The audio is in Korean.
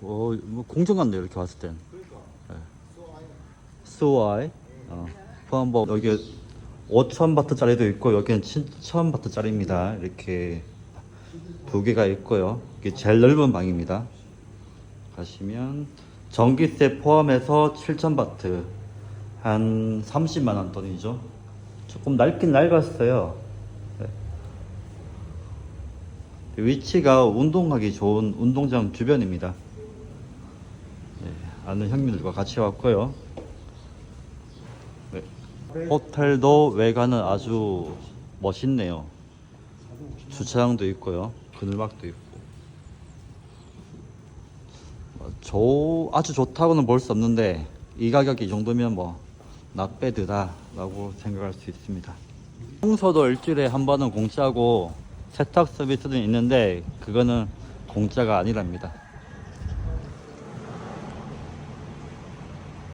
어, 뭐 공정 같네요 이렇게 봤을 땐. 네. 소아이. 어, 포함법 뭐 여기 5천 바트짜리도 있고 여기는 7천 바트짜리입니다. 이렇게 두 개가 있고요. 이게 제일 넓은 방입니다. 가시면 전기세 포함해서 7천 바트 한 30만 원 돈이죠. 조금 낡긴 낡았어요. 네. 위치가 운동하기 좋은 운동장 주변입니다. 네, 아는 형님들과 같이 왔고요. 네. 호텔도 외관은 아주 멋있네요. 주차장도 있고요. 그늘막도 있고. 뭐, 조, 아주 좋다고는 볼 수 없는데 이 가격이 이 정도면 뭐 나빼드다 라고 생각할 수 있습니다. 청소도 일주일에 한 번은 공짜고 세탁 서비스는 있는데 그거는 공짜가 아니랍니다.